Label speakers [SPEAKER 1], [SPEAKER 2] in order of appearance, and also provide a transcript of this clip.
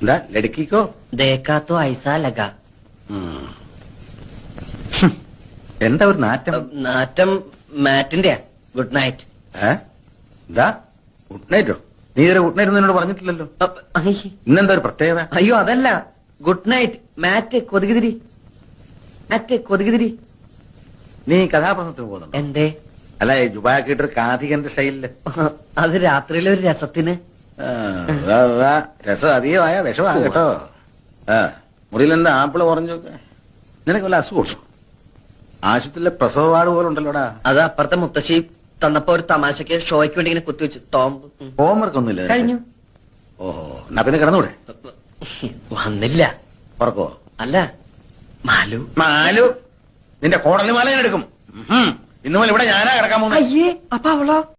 [SPEAKER 1] എന്താ ലടുക്കിക്കോ?
[SPEAKER 2] ദേക്കാത്തോ ഐസാ ലഗ.
[SPEAKER 1] എന്താ ഒരു നാറ്റം?
[SPEAKER 2] നാറ്റം മാറ്റിന്റെ ഗുഡ് നൈറ്റ്.
[SPEAKER 1] എന്താ? ഗുഡ് നൈറ്റോ? നീ ഇതുവരെ ഗുഡ് നൈറ്റ് എന്നോട് പറഞ്ഞിട്ടില്ലല്ലോ. ഇന്നെന്താ ഒരു പ്രത്യേകത?
[SPEAKER 2] അയ്യോ അതല്ല. Good night. മാറ്റ് കൊതുകുതിരി. മാറ്റ് കൊതുകുതിരി.
[SPEAKER 1] നീ കഥാപ്രസംഗത്തിന് പോകുന്നുണ്ടോ?
[SPEAKER 2] എന്തേ?
[SPEAKER 1] അല്ല ദുബായ് ജുബാക്കിട്ടൊരു കാഥികന്റെ ശൈലിൽ
[SPEAKER 2] അത് രാത്രിയിലെ ഒരു രസത്തിന്.
[SPEAKER 1] ആ. രസം അധികമായ വിഷമാണ് കേട്ടോ. ആ മുറിയിൽ എന്താ ആപ്പിൾ കുറഞ്ഞൊക്കെ നിനക്ക് വല്ല അസുഖം ആശുപത്രിയിലെ പ്രസവ വാർഡ് പോലെ ഉണ്ടല്ലോടാ.
[SPEAKER 2] അത് അപ്പുറത്തെ മുത്തശ്ശി തന്നപ്പോ ഒരു തമാശക്ക് ഷോയ്ക്ക് വേണ്ടി ഇങ്ങനെ കുത്തിവെച്ചു ടോംബ് ഉം.
[SPEAKER 1] ഹോംവർക്ക് ഒന്നുമില്ല നിനക്ക്?
[SPEAKER 2] കഴിഞ്ഞു.
[SPEAKER 1] ഓഹോ എന്നാ പിന്നെ കിടന്നൂടെ?
[SPEAKER 2] വന്നില്ല.
[SPEAKER 1] ഉറക്കോ?
[SPEAKER 2] അല്ല മാലു.
[SPEAKER 1] മാലു നിന്റെ കോടലി മാല ഞാൻ എടുക്കും. ഉഹും. ഇന്ന് മുതൽ ഇവിടെ ഞാനാ കിടക്കാൻ പോകുന്നത്.
[SPEAKER 2] അയ്യേ അപ്പൊ അവളോ?